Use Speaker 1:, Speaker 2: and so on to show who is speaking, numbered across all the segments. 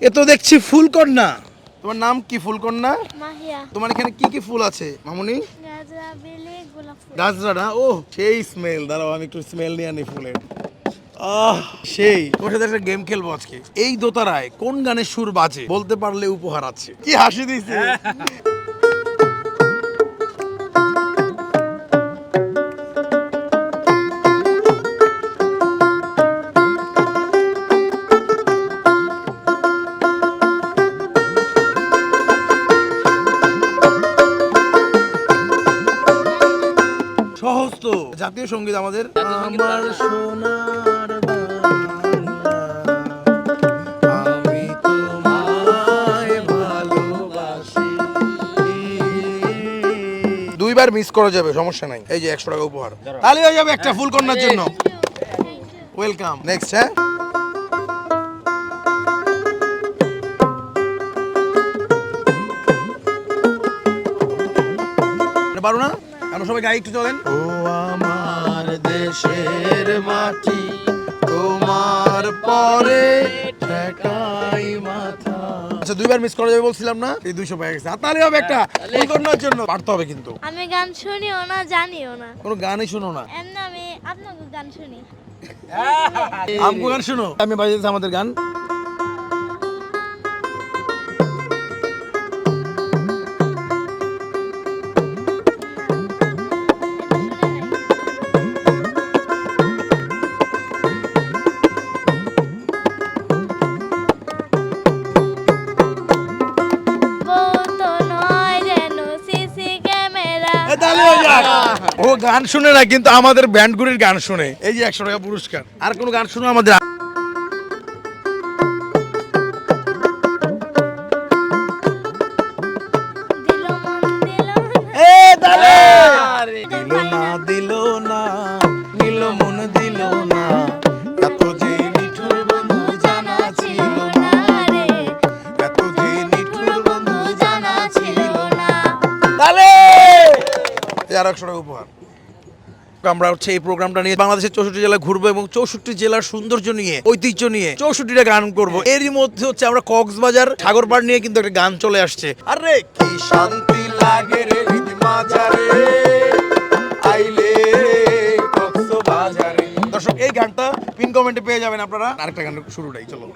Speaker 1: এ তো দেখছি ফুলকন্যা। তোমার নাম কি ফুলকন্যা?
Speaker 2: মাহিয়া।
Speaker 1: তোমার এখানে কি কি ফুল আছে মামুনি?
Speaker 2: গাজরা বেলে গোলাপ ফুল।
Speaker 1: গাজরা না? ও সেই স্মেল দাঁড়াও আমি একটু স্মেল নিয়ে আনি ফুলের। আহ সেই। তোমার সাথে একটা গেম খেলব আজকে। এই দোতারায় কোন গানের সুর বাজে? বলতে পারলে উপহার আছে। কি হাসি দিছে তো। জাতীয় সংগীত আমাদের। আমার সোনার। দুইবার মিস করা যাবে সমস্যা নাই। এই যে একশো টাকা উপহার। তাহলে হয়ে যাবে একটা ফুল কন্যার জন্য। ওয়েলকাম নেক্সট হ্যাঁ? পারো না আমরা সবাই গাড়ি একটু চলেন? ও আমার দেশের মাটি তোমার পরে ঠেকাই মাথা। আচ্ছা দুইবার মিস করা যাবে বলছিলাম না? এই দুইশো পেয়ে গেছে। আর তাহলে হবে একটা কন্যার জন্য। পারতে হবে কিন্তু।
Speaker 2: আমি গান শুনিও না জানিও না।
Speaker 1: কোনো গানই শুনো না।
Speaker 2: এমনি আমি আপনাকে গান শুনি।
Speaker 1: আমকো গান শুনো। আমি বাজিয়েছি আমাদের গান। ও গান শুনে না, কিন্তু আমাদের ব্যান্ডগুলির গান শুনে। এই যে একশো টাকা পুরস্কার। আর কোনো গান শুনে আমাদের? টাকা উপহার। আমরা হচ্ছে এই প্রোগ্রামটা নিয়ে বাংলাদেশের চৌষট্টি জেলা ঘুরবো এবং চৌষট্টি জেলার সৌন্দর্য নিয়ে, ঐতিহ্য নিয়ে চৌষট্টিটা গান করব। এরই মধ্যে হচ্ছে আমরা কক্সবাজার সাগর পাড় নিয়ে কিন্তু একটা গান চলে আসছে। আরে কি শান্তি লাগে রে আইলে দর্শক, এই গানটা পিন কমেন্টে পেয়ে যাবেন আপনারা। আরেকটা গান শুরুটাই, চলো।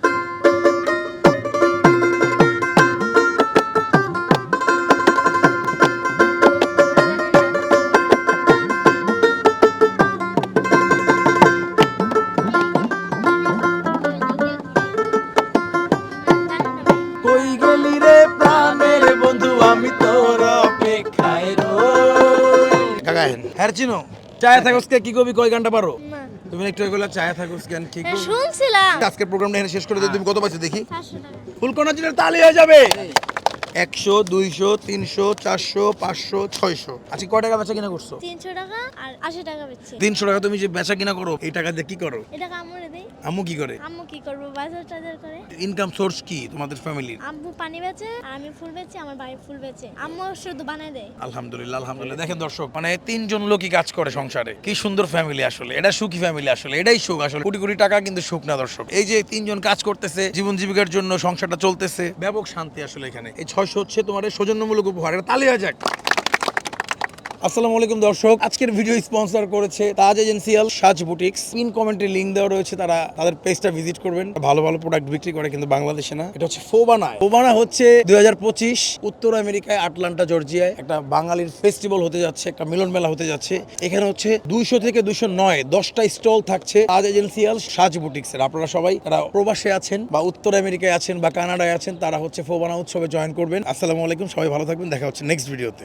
Speaker 1: হ্যাঁ চিনো চায়া থাকোসকে কি কবি কয় গানটা পারো? তুমি একটু এগুলো চায়া থাকোস কেন ঠিক
Speaker 2: হ্যাঁ, শুনছিলাম।
Speaker 1: আজকের প্রোগ্রামটা এখানে শেষ করে দিই তুমি কত পাইছো দেখি? ফুলকোনা জিনের তালি হয়ে যাবে। একশো দুইশো তিনশো চারশো পাঁচশো ছয়শো। আজকে কয় টাকা বেচা কিনা করছ?
Speaker 2: তিনশো টাকা আর আশি টাকা বেচছি।
Speaker 1: তিনশো টাকা তুমি যে বেচা কিনা করো এই টাকা দিয়ে কি করো?
Speaker 2: এটা কামড়ে দেই?
Speaker 1: আম্মু কি করে?
Speaker 2: আম্মু কি করব? বাজার টাজার করে।
Speaker 1: ইনকাম সোর্স কি তোমাদের ফ্যামিলির
Speaker 2: আম্মু পানি বেচে আর আমি ফুল বেচি আমার বাড়ি ফুল বেচে। আম্মু শুধু বানায় দেয়।
Speaker 1: আলহামদুলিল্লাহ আলহামদুলিল্লাহ। দেখেন দর্শক মানে তিনজন লোকই কাজ করে সংসারে। কি সুন্দর ফ্যামিলি আসলে এটা সুখী ফ্যামিলি আসলে এটাই সুখ আসলে। কোটি কোটি টাকা কিন্তু সুখ না দর্শক। এই যে তিনজন কাজ করতেছে জীবন জীবিকার জন্য সংসারটা চলতেছে ব্যাপক শান্তি আসলে এখানে। এই ছয়শো হচ্ছে তোমার সৌজন্যমূলক উপহার। এটা তালি হয়ে যাক। আসসালামু আলাইকুম দর্শক। আজকের ভিডিও স্পন্সর করেছে তাজ এজেন্সিয়াল সাজ বুটিক্স। পিন কমেন্টে লিংক দেওয়া রয়েছে, তারা তাদের পেজটা ভিজিট করবেন। ভালো ভালো প্রোডাক্ট বিক্রি করে কিন্তু বাংলাদেশে না। এটা হচ্ছে ফোবানা। ফোবানা হচ্ছে দুই হাজার পঁচিশ উত্তর আমেরিকায়, আটলান্টা, জর্জিয়ায় একটা বাঙালির ফেস্টিভ্যাল হতে যাচ্ছে, একটা মিলন মেলা হতে যাচ্ছে। এখানে হচ্ছে দুইশো থেকে দুইশো নয়, দশটা স্টল থাকছে তাজ এজেন্সিয়াল সাজ বুটিক্স এর আপনারা সবাই তারা প্রবাসে আছেন বা উত্তর আমেরিকায় আছেন বা কানাডায় আছেন, তারা হচ্ছে ফোবানা উৎসবে জয়েন করবেন। আসসালামু আলাইকুম, সবাই ভালো থাকবেন। দেখা হচ্ছে নেক্সট ভিডিওতে